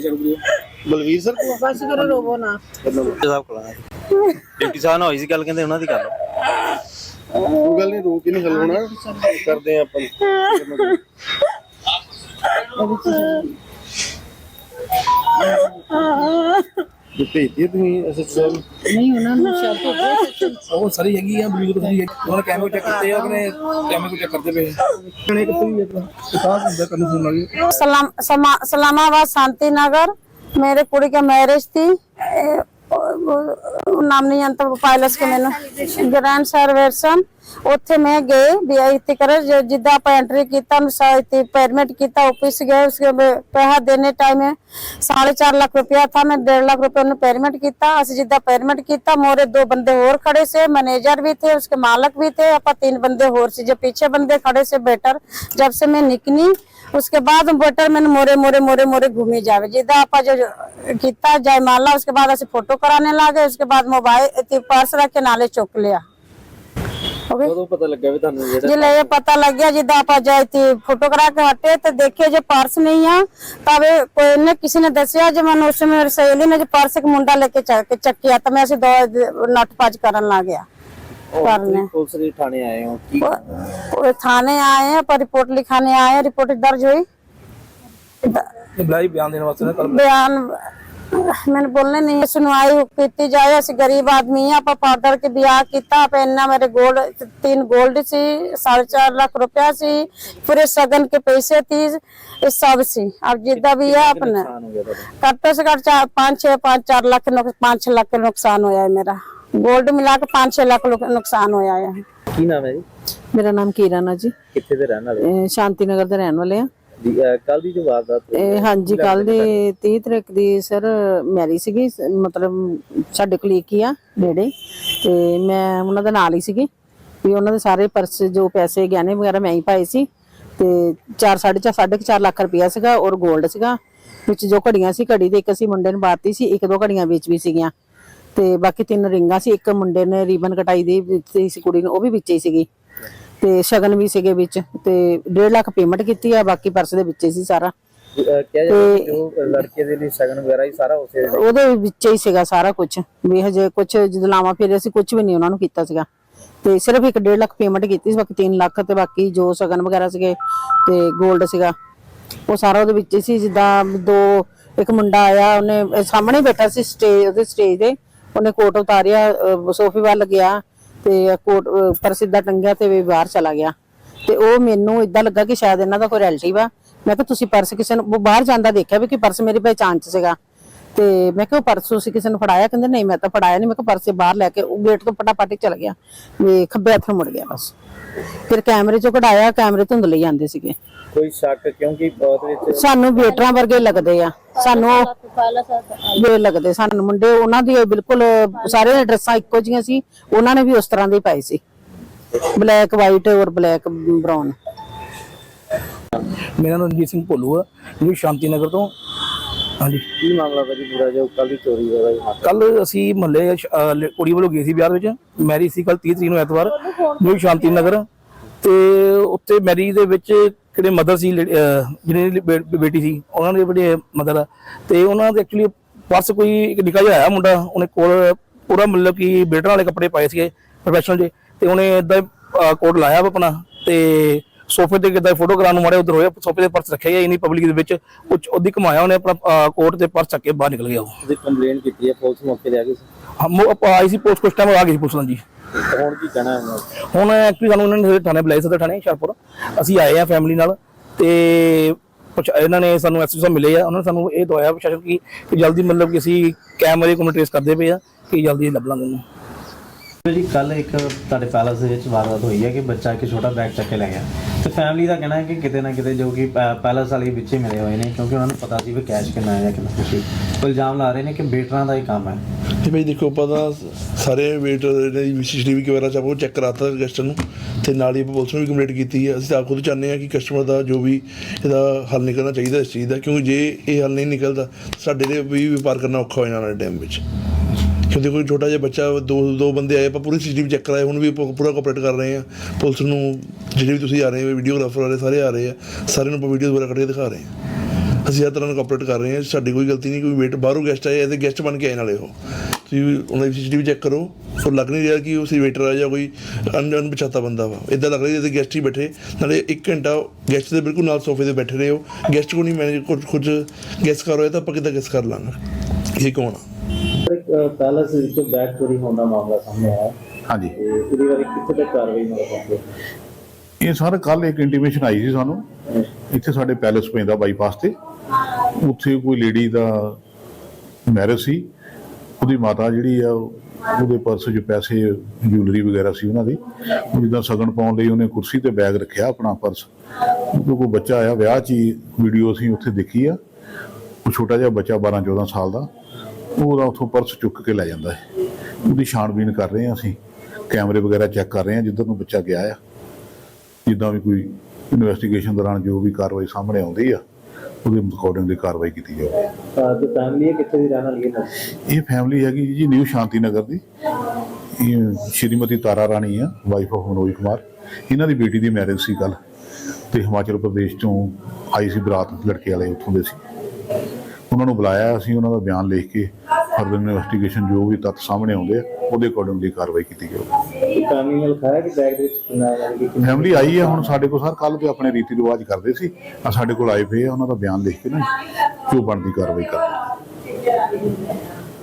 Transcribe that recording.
Balvir sir ਕੋਲ? ਬਸ ਕਰੋ ਰੋਵੋ ਨਾ। ਸਾਹਿਬ ਕੋਲ ਆਇਆ ਡਿਪਟੀ ਸਾਹਿਬ ਨਾਲ ਹੋਈ ਸੀ ਗੱਲ ਕਹਿੰਦੇ ਉਹਨਾਂ ਦੀ ਗੱਲ ਕੋਈ ਗੱਲ ਨਹੀਂ ਰੋਕ ਹੀ ਨਹੀਂ ਹੱਲ ਹੋਣਾ ਕਰਦੇ ਆ ਆਪਾਂ। ਜੇ ਭੇਜਦੀ ਤੁਸੀਂ ਅਸਲ ਸਾਹਿਬ ਨਹੀਂ ਉਹਨਾਂ ਨੂੰ ਸ਼ਰਤ ਹੋ ਗਈ ਉਹ ਸਾਰੀ ਹੈਗੀ ਆ ਬਲੂ ਤੁਸੀਂ ਉਹਨਾਂ ਕੈਮਰੇ ਚੈੱਕ ਕੀਤੇ ਆ ਉਹਨੇ ਕੈਮਰੇ ਚੈੱਕ ਕਰਦੇ ਪਏ ਕਣੇ ਕਿੱਥੇ ਵੀ ਆਪਣਾ ਕਿਤਾਬ ਹੁੰਦਾ ਕਰਨ ਸੁਣ ਲੱਗੇ सलाम समा, सलामाबाद शांति नगर मेरे कुड़ी का मैरिज थी ए, ਉਹ ਨਾਮ ਨਹੀਂ ਅੰਤ ਪਾਇਲਸ ਕੇ ਮੈਨੂੰ। ਗ੍ਰੈਂਡ ਸਰਵੇਸ਼ਨ ਉੱਥੇ ਮੈਂ ਗਏ ਵਿਆਹਿਤ ਕਰ ਜਿੱਦਾਂ ਆਪਾਂ ਐਂਟਰੀ ਕੀਤਾ ਅਨੁਸਾਰ ਪਰਮਿਟ ਕੀਤਾ ਆਫਿਸ ਗਏ ਉਸਕੇ ਪੈਸਾ ਦੇਣੇ ਟਾਈਮ 4.5 ਲੱਖ ਰੁਪਇਆ ਥਾ, ਮੈਂ 1.5 ਲੱਖ ਰੁਪਏ ਨੂੰ ਪਰਮਿਟ ਕੀਤਾ। ਅਸੀਂ ਜਿੱਦਾਂ ਪਰਮਿਟ ਕੀਤਾ, ਮੋਰੇ ਦੋ ਬੰਦੇ ਹੋਰ ਖੜੇ ਸੇ ਮੈਨੇਜਰ ਵੀ ਥੇ, ਉਸਕੇ ਮਾਲਕ ਵੀ थे ਆਪਾਂ ਤਿੰਨ ਬੰਦੇ ਹੋਰ ਸੀ, ਜੋ ਪਿੱਛੇ ਬੰਦੇ ਖੜੇ ਸੇ ਬੈਟਰ ਜਬ ਸੇ ਮੈਂ ਨਿਕਨੀ उसके बाद वोटर मैंने मोरे मोरे मोरे मोरे घूमी जावे। जिदा आप जो किता जयमाला उसके बाद ऐसे फ़ोटो कराने लागे उसके बाद मोबाइल पर्स रख के नाले चुक लिया। पता लग करा हटे देखे नहीं किसी ने सहेली ने पर्स एक मुंडा लेके चकिया तो मैं ऐसे दो नटपाज करन लग गया करने। थाने आए आए हैं पर रिपोर्ट लिखाने आए हैं रिपोर्ट दर्ज हुई। बयान बयान मैंने बोलने नहीं सुनवाई की जाए ऐसे गरीब आदमी है आप फादर के ब्याह किया पहनना मेरे गोल्ड तीन गोल्ड सी साढ़े चार लाख रुपया सी पूरे सगन के पैसे थी इस सब सी। अब जिदा भी है अपने। कट से घट तो चार पाँच छः पाँच चार लाख पाँच छः लाख का नुकसान होया है मेरा। ਗੋਲਡ ਮਿਲਾ ਕੇ 5-6 ਲੱਖ ਲੋਕ ਨੁਕਸਾਨ ਹੋਇਆ ਆ। ਕੀ ਨਾਮ ਹੈ ਜੀ? ਮੇਰਾ ਨਾਮ ਕੀਰਨ ਆ ਜੀ। ਕਿੱਥੇ ਦੇ ਰਹਿਣ ਵਾਲੇ ਅਹ ਸ਼ਾਂਤੀ ਨਗਰ ਦੇ ਰਹਿਣ ਵਾਲੇ ਆ। ਕੱਲ ਦੀ ਜੋ ਵਾਰਦਾਤ ਇਹ ਹਾਂਜੀ ਕੱਲ ਦੀ 30 ਤਰੀਕ ਦੀ ਸਰ ਮੈਰੀ ਸੀਗੀ ਮਤਲਬ ਸਾਡੇ ਕਲੀਕ ਹੀ ਆ ਨੇੜੇ। ਤੇ ਮੈਂ ਉਹਨਾਂ ਦੇ ਨਾਲ ਹੀ ਸੀਗੀ। ਵੀ ਉਹਨਾਂ ਦੇ ਸਾਰੇ ਪਰਸ ਜੋ ਪੈਸੇ ਗਹਿਣੇ ਵਗੈਰਾ ਮੈਂ ਹੀ ਪਾਏ ਸੀ। ਤੇ 4 4.5 4.5 ਲੱਖ ਰੁਪਇਆ ਸੀਗਾ ਔਰ ਗੋਲਡ ਸੀਗਾ। ਵਿੱਚ ਜੋ ਘੜੀਆਂ ਸੀ ਘੜੀ ਦੇ ਇੱਕ ਅਸੀਂ ਮੁੰਡੇ ਨੂੰ ਬਾਤੀ ਸੀ ਇੱਕ ਦੋ ਘੜੀਆਂ ਵੇਚ ਵੀ ਸੀਗੀਆਂ। ਤੇ ਬਾਕੀ ਤਿੰਨ ਰਿੰਗਾਂ ਸੀ ਇੱਕ ਮੁੰਡੇ ਨੇ ਰੀਬਨ ਕਟਾਈ ਦੀ ਦਿੱਤੀ ਸੀ ਕੁੜੀ ਨੂੰ ਉਹ ਵੀ ਵਿੱਚ ਹੀ ਸੀਗੀ। ਤੇ ਸ਼ਗਨ ਵੀ ਸੀਗੇ ਵਿੱਚ ਤੇ 1.5 ਲੱਖ ਪੇਮੈਂਟ ਕੀਤੀ ਆ ਬਾਕੀ ਪਰਸ ਦੇ ਵਿੱਚ ਹੀ ਸੀ ਸਾਰਾ। ਕਿਹਾ ਜਾਂਦਾ ਕਿ ਜੋ ਲੜਕੇ ਦੇ ਲਈ ਸ਼ਗਨ ਵਗੈਰਾ ਹੀ ਸਾਰਾ ਉਸੇ ਉਹਦੇ ਵਿੱਚ ਹੀ ਸੀਗਾ ਸਾਰਾ ਕੁਝ ਵੀ ਹਜੇ ਕੁਝ ਜਦੋਂ ਲਾਵਾਂ ਫਿਰ ਅਸੀਂ ਕੁਝ ਵੀ ਨਹੀਂ ਉਹਨਾਂ ਨੂੰ ਕੀਤਾ ਸੀਗਾ। ਤੇ ਸਿਰਫ ਇੱਕ 1.5 ਲੱਖ ਪੇਮੈਂਟ ਕੀਤੀ ਸੀ ਬਾਕੀ 3 ਲੱਖ ਤੇ ਬਾਕੀ ਜੋ ਸ਼ਗਨ ਵਗੈਰਾ ਸੀਗੇ ਤੇ 골ਡ ਸੀਗਾ ਉਹ ਸਾਰਾ ਉਹਦੇ ਵਿੱਚ ਹੀ ਸੀ। ਜਿੱਦਾਂ ਦੋ ਇੱਕ ਮੁੰਡਾ ਆਇਆ ਉਹਨੇ ਸਾਹਮਣੇ ਬੈਠਾ ਸੀ ਸਟੇਜ ਉਹਦੇ ਸਟੇਜ ਤੇ ਉਹਨੇ ਕੋਟ ਉਤਾਰਿਆ, ਅਹ, ਸੋਫੇ ਵੱਲ ਗਿਆ ਤੇ ਕੋਟ ਪਰ ਸਿੱਧਾ ਟੰਗਿਆ ਤੇ ਵੀ ਬਾਹਰ ਚਲਾ ਗਿਆ। ਤੇ ਉਹ ਮੈਨੂੰ ਇਦਾਂ ਲੱਗਾ ਕਿ ਸ਼ਾਇਦ ਇਹਨਾਂ ਦਾ ਕੋਈ ਰਿਲੇਟਿਵ ਆ। ਮੈਂ ਕਿਹਾ, ਤੁਸੀਂ ਪਰਸ ਕਿਸੇ ਨੂੰ ਉਹ ਬਾਹਰ ਜਾਂਦਾ ਦੇਖਿਆ ਵੀ ਕਿ ਪਰਸ ਮੇਰੀ ਪਹਿਚਾਣ ਚ ਸੀਗਾ। ਤੇ ਮੈਂ ਕਿਹਾ, ਉਹ ਪਰਸ ਤੁਸੀਂ ਕਿਸੇ ਨੂੰ ਫੜਾਇਆ? ਕਹਿੰਦੇ, ਨਹੀਂ, ਮੈਂ ਤਾਂ ਫੜਾਇਆ ਨਹੀਂ ਮੈਂ ਕਿਹਾ, ਪਰਸੇ ਬਾਹਰ ਲੈ ਕੇ ਉਹ ਗੇਟ ਤੋਂ ਫਟਾਫਟ ਹੀ ਚਲ ਗਿਆ। ਵੀ ਖੱਬੇ ਹੱਥ ਮੁੜ ਗਿਆ ਬਸ। ਫਿਰ ਕੈਮਰੇ ਚੋਂ ਕਢਾਇਆ, ਕੈਮਰੇ ਧੁੰਦ ਲਈ ਜਾਂਦੇ ਸੀਗੇ। ਕੋਈ ਸ਼ੱਕ ਕਿਉਂਕਿ ਬਹੁਤ ਵਿੱਚ ਸਾਨੂੰ ਵੇਟਰਾਂ ਵਰਗੇ ਲੱਗਦੇ ਆ। ਸਾਨੂੰ ਵੇ ਲੱਗਦੇ। ਸਾਨੂੰ ਮੁੰਡੇ ਉਹਨਾਂ ਦੀ ਬਿਲਕੁਲ ਸਾਰੇ ਡਰੈਸਾਂ ਇੱਕੋ ਜੀਆਂ ਸੀ। ਉਹਨਾਂ ਨੇ ਵੀ ਉਸ ਤਰ੍ਹਾਂ ਦੇ ਪਾਏ ਸੀ। ਬਲੈਕ ਵਾਈਟ ਔਰ ਬਲੈਕ ਬ੍ਰਾਊਨ। ਮੇਰਾ ਨਾਮ ਰਣਜੀਤ ਸਿੰਘ ਭੋਲੂ ਆ। ਜੀ ਸ਼ਾਂਤੀ ਨਗਰ ਤੋਂ। ਹਾਂਜੀ। ਕੀ ਮਾਮਲਾ ਵਾ ਜੀ ਪੂਰਾ ਜੋ ਕੱਲ ਦੀ ਚੋਰੀ ਜੀ? ਕੱਲ ਅਸੀਂ ਮਹੱਲੇ ਕੁੜੀ ਵੱਲੋਂ ਗਏ ਸੀ ਵਿਆਹ ਵਿੱਚ। ਮੈਰੀ ਸੀ ਕੱਲ 30 ਤਰੀਕ ਨੂੰ ਐਤਵਾਰ। ਨਿਊ ਸ਼ਾਂਤੀ ਨਗਰ ਤੇ ਉੱਥੇ ਮੈਰੀ ਦੇ ਵਿੱਚ ਕਿਹੜੇ ਮਦਰ ਸੀ ਜਿਹਨਾਂ ਬੇਟੀ ਸੀ ਉਹਨਾਂ ਦੇ ਬੜੇ ਮਦਰ ਤੇ ਉਹਨਾਂ ਦੇ ਐਕਚੁਅਲੀ ਪਰਸ ਕੋਈ ਇੱਕ ਨਿੱਕਾ ਜਿਹਾ ਆਇਆ ਮੁੰਡਾ ਉਹਨੇ ਕੋਲ ਪੂਰਾ ਮਤਲਬ ਕਿ ਬੇਟਰ ਵਾਲੇ ਕੱਪੜੇ ਪਾਏ ਸੀਗੇ ਪ੍ਰੋਫੈਸ਼ਨਲ ਜੇ ਤੇ ਉਹਨੇ ਇਦਾਂ ਕੋਟ ਲਾਇਆ ਆਪਣਾ ਤੇ ਸੋਫੇ ਤੇ ਕਿਦਾਂ ਫੋਟੋ ਕਰਾਉਣ ਨੂੰ ਮਾਰੇ ਉਧਰ ਹੋਇਆ ਸੋਫੇ ਦੇ ਪਰਸ ਰੱਖਿਆ ਗਿਆ ਇਨੀ ਪਬਲਿਕ ਦੇ ਵਿੱਚ ਉਹ 'ਚ ਉਹਦੀ ਕਮਾਇਆ ਉਹਨੇ ਆਪਣਾ ਕੋਟ ਤੇ ਪਰਸ ਚੱਕ ਕੇ ਬਾਹਰ ਨਿਕਲ ਗਿਆ ਉਹ। ਕੰਪਲੇਨ ਕੀਤੀ ਹੈ ਪੁਲਿਸ ਮੌਕੇ ਤੇ ਆ ਗਈ ਸੀ? ਹਮ ਆਈ ਸੀ ਪੋਸਟ ਕੁਛ ਟਾਈਮ ਆ ਗਈ ਸੀ ਪੁਲਿਸ ਨਾਲ ਜੀ। ਤੇ ਹੁਣ ਕੀ ਕਹਿਣਾ ਹੈ ਹੁਣ ਐਕਚੁਅਲੀ ਸਾਨੂੰ ਉਹਨਾਂ ਨੇ ਥਾਣੇ ਬੁਲਾਇਆ ਸਦਰ ਥਾਣੇ ਹੁਸ਼ਿਆਰਪੁਰ ਅਸੀਂ ਆਏ ਆ ਫੈਮਿਲੀ ਨਾਲ ਤੇ ਕੁਛ ਇਹਨਾਂ ਨੇ ਸਾਨੂੰ ਐਸਪੀ ਸਾਹਿਬ ਮਿਲੇ ਆ ਉਹਨਾਂ ਨੇ ਸਾਨੂੰ ਇਹ ਦਵਾਇਆ ਪ੍ਰਸ਼ਾਸਨ ਕੀ ਕਿ ਜਲਦੀ ਮਤਲਬ ਕਿ ਅਸੀਂ ਕੈਮਰੇ ਕੋਲ ਟ੍ਰੇਸ ਕਰਦੇ ਪਏ ਆ ਕਿ ਜਲਦੀ ਲੱਭ ਲਾਂਗੇ ਉਹਨੂੰ ਜੀ ਕੱਲ ਇੱਕ ਤੁਹਾਡੇ ਪੈਲਸ ਦੇ ਵਿੱਚ ਵਾਰਦਾਤ ਹੋਈ ਹੈ ਕਿ ਬੱਚਾ ਇੱਕ ਛੋਟਾ ਬੈਗ ਚੱਕ ਕੇ ਲੈ ਗਿਆ। ਤੇ ਫੈਮਿਲੀ ਦਾ ਕਹਿਣਾ ਹੈ ਕਿ ਕਿਤੇ ਨਾ ਕਿਤੇ ਜੋ ਕਿ ਪੈਲਸ ਵਾਲੇ ਵਿੱਚ ਹੀ ਮਿਲੇ ਹੋਏ ਨੇ ਕਿਉਂਕਿ ਉਹਨਾਂ ਨੂੰ ਪਤਾ ਸੀ ਵੀ ਕੈਸ਼ ਕਿੰਨਾ ਹੈ ਜਾਂ ਕਿੰਨਾ ਕੁਛ ਸੀ ਉਹ ਇਲਜ਼ਾਮ ਲਾ ਰਹੇ ਨੇ ਕਿ ਬੇਟਰਾਂ ਦਾ ਹੀ ਕੰਮ ਹੈ। ਤੇ ਭਾਈ ਦੇਖੋ ਆਪਾਂ ਤਾਂ ਸਾਰੇ ਵੇਟ ਦੀ ਸੀਸੀਟੀਵੀ ਕੈਮਰਾ ਚ ਆਪਾਂ ਉਹ ਚੈੱਕ ਕਰਾਤਾ ਕਸਟਮਰ ਨੂੰ, ਤੇ ਨਾਲ ਹੀ ਪੁਲਿਸ ਨੂੰ ਵੀ ਕੰਪਲੀਟ ਕੀਤੀ ਹੈ ਅਸੀਂ ਤਾਂ ਖੁਦ ਚਾਹੁੰਦੇ ਹਾਂ ਕਿ ਕਸਟਮਰ ਦਾ ਜੋ ਵੀ ਇਹਦਾ ਹੱਲ ਨਿਕਲਣਾ ਚਾਹੀਦਾ ਇਸ ਚੀਜ਼ ਦਾ, ਕਿਉਂਕਿ ਜੇ ਇਹ ਹੱਲ ਨਹੀਂ ਨਿਕਲਦਾ, ਸਾਡੇ ਲਈ ਵੀ ਵਪਾਰ ਕਰਨਾ ਔਖਾ ਹੋ ਜਾਣਾ ਵਾਲੇ ਟਾਈਮ ਵਿੱਚ। ਕਿਉਂਕਿ ਕੋਈ ਛੋਟਾ ਜਿਹਾ ਬੱਚਾ, ਦੋ ਦੋ ਬੰਦੇ ਆਏ, ਆਪਾਂ ਪੂਰੀ ਸੀਸੀਟੀਵੀ ਚੈੱਕ ਕਰਾਏ ਹੁਣ ਵੀ ਪੂਰਾ ਕੋਆਪਰੇਟ ਕਰ ਰਹੇ ਹਾਂ। ਪੁਲਿਸ ਨੂੰ ਜਿਹੜੇ ਵੀ ਤੁਸੀਂ ਆ ਰਹੇ ਹੋ ਵੀਡੀਓਗ੍ਰਾਫਰ ਵਾਲੇ ਸਾਰੇ ਆ ਰਹੇ ਆ, ਸਾਰਿਆਂ ਨੂੰ ਆਪਾਂ ਵੀਡੀਓ ਵਗੈਰਾ ਕੱਢ ਕੇ ਦਿਖਾ ਰਹੇ ਹਾਂ। ਅਸੀਂ ਹਰ ਤਰ੍ਹਾਂ ਨੂੰ ਕੋਆਪਰੇਟ ਕਰ ਰਹੇ ਹਾਂ, ਸਾਡੀ ਕੋਈ ਗਲਤੀ ਨਹੀਂ, ਕੋਈ ਵੇਟ ਬਾਹਰੋਂ ਗੈਸਟ ਆਏ ਐਜ਼ ਗੈਸਟ ਬਣ ਕੇ ਆਏ ਨਾਲੇ ਉਹ। ਤੁਸੀਂ ਉਹਨਾਂ ਦੀ ਸੀਸੀਟੀਵੀ ਚੈੱਕ ਕਰੋ। ਉਹ ਲੱਗ ਨਹੀਂ ਰਿਹਾ ਕਿ ਉਹ ਸੀ ਵੇਟਰ ਆ ਜਾਂ ਕੋਈ ਅਣ ਅਣਪਛਾਤਾ ਬੰਦਾ ਵਾ। ਇਦਾਂ ਲੱਗ ਰਿਹਾ ਜਿਵੇਂ ਗੈਸਟ ਹੀ ਬੈਠੇ। ਨਾਲੇ 1 ਘੰਟਾ ਗੈਸਟ ਦੇ ਬਿਲਕੁਲ ਨਾਲ ਸੋਫੇ ਤੇ ਬੈਠੇ ਰਹੇ। ਹੋ ਗੈਸਟ ਕੋ ਨਹੀਂ ਮੈਨੇਜ ਕੁਝ ਕੁਝ ਗੈਸ ਕਰ ਤਾਂ ਆਪਾਂ ਕਿੱਦਾਂ ਗੈਸ ਕਰ ਲਾਂਗੇ? ਇਹ ਕੌਣ ਆ? ਪੈਲਸ ਵਿੱਚ ਬੈਗ ਚੋਰੀ ਹੋਣ ਦਾ ਮਾਮਲਾ ਸਾਹਮਣੇ ਆਇਆ। ਹਾਂਜੀ। ਤੇ ਉਹਦੀ ਬਾਰੇ ਕਿੱਥੇ ਤੱਕ ਕਾਰਵਾਈ ਨਾਲ ਪਹੁੰਚੇ ਇਹ ਸਰ ਕੱਲ ਇੱਕ ਇੰਟੀਮੇਸ਼ਨ ਆਈ ਸੀ ਸਾਨੂੰ। ਇੱਥੇ ਸਾਡੇ ਪੈਲੇਸ ਪੈਂਦਾ ਬਾਈਪਾਸ ਤੇ। ਉੱਥੇ ਕੋਈ ਲੇਡੀ ਦਾ ਮੈਰਿਜ ਸੀ। ਉਹਦੀ ਮਾਤਾ ਜਿਹੜੀ ਆ, ਉਹਦੇ ਪਰਸ 'ਚ ਪੈਸੇ, ਜੁਐਲਰੀ ਵਗੈਰਾ ਸੀ ਉਹਨਾਂ ਦੀ। ਉਹ ਜਿੱਦਾਂ ਸਗਨ ਪਾਉਣ ਲਈ ਉਹਨੇ ਕੁਰਸੀ ਤੇ ਬੈਗ ਰੱਖਿਆ ਆਪਣਾ ਪਰਸ। ਉਹ ਕੋਈ ਬੱਚਾ ਆਇਆ, ਵਿਆਹ 'ਚ ਹੀ ਵੀਡੀਓ ਅਸੀਂ ਉੱਥੇ ਦੇਖੀ ਆ। ਉਹ ਛੋਟਾ ਜਿਹਾ ਬੱਚਾ 12 14 ਸਾਲ ਦਾ। ਉਹਦਾ ਉੱਥੋਂ ਪਰਸ ਚੁੱਕ ਕੇ ਲੈ ਜਾਂਦਾ ਹੈ। ਉਹਦੀ ਛਾਣਬੀਨ ਕਰ ਰਹੇ ਹਾਂ ਅਸੀਂ। ਕੈਮਰੇ ਵਗੈਰਾ ਚੈੱਕ ਕਰ ਰਹੇ ਹਾਂ, ਜਿੱਧਰ ਨੂੰ ਬੱਚਾ ਗਿਆ ਆ। ਜਿੱਦਾਂ ਵੀ ਕੋਈ ਇਨਵੈਸਟੀਗੇਸ਼ਨ ਦੌਰਾਨ ਜੋ ਵੀ ਕਾਰਵਾਈ ਸਾਹਮਣੇ ਆਉਂਦੀ ਆ। ਉਹਦੇ ਅਕੋਰਡਿੰਗ ਦੀ ਕਾਰਵਾਈ ਕੀਤੀ ਜਾਵੇ ਜੋ ਫੈਮਿਲੀ ਹੈ ਕਿੱਥੇ ਦੀ ਰਹਿਣ ਵਾਲੀ ਹੈ ਇਹ ਫੈਮਿਲੀ ਹੈਗੀ ਜੀ ਨਿਊ ਸ਼ਾਂਤੀ ਨਗਰ ਦੀ। ਇਹ ਸ਼੍ਰੀਮਤੀ ਤਾਰਾ ਰਾਣੀ ਆ ਵਾਈਫ ਆਫ ਮਨੋਜ ਕੁਮਾਰ। ਇਹਨਾਂ ਦੀ ਬੇਟੀ ਦੀ ਮੈਰਿਜ ਸੀ ਕੱਲ ਤੇ ਹਿਮਾਚਲ ਪ੍ਰਦੇਸ਼ ਤੋਂ ਆਈ ਸੀ ਬਰਾਤ ਲੜਕੇ ਵਾਲੇ ਉੱਥੋਂ ਦੇ ਸੀ। ਉਹਨਾਂ ਨੂੰ ਬੁਲਾਇਆ ਅਸੀਂ ਉਹਨਾਂ ਦਾ ਬਿਆਨ ਲਿਖ ਕੇ ਫਰਦਰ ਇਨਵੈਸਟੀਗੇਸ਼ਨ ਜੋ ਵੀ ਤੱਥ ਸਾਹਮਣੇ ਆਉਂਦੇ ਆ ਉਹਦੇ ਅਕੋਰਡਿੰਗ ਦੀ ਕਾਰਵਾਈ ਕੀਤੀ ਫੈਮਿਲੀ ਨਾਲ ਖਾਇਆ ਕਿ ਬੈਗ ਦੇ ਵਿੱਚ ਕਿੰਨਾ ਫੈਮਿਲੀ ਆਈ ਹੈ ਹੁਣ ਸਾਡੇ ਕੋਲ ਸਰ ਕੱਲ ਤੇ ਆਪਣੇ ਰੀਤੀ ਰਿਵਾਜ ਕਰਦੇ ਸੀ। ਆ ਸਾਡੇ ਕੋਲ ਆਏ ਪਏ ਆ ਉਹਨਾਂ ਦਾ ਬਿਆਨ ਲਿਖ ਕੇ ਨਾ ਜੋ ਬਣਦੀ ਕਾਰਵਾਈ ਕਰਦੇ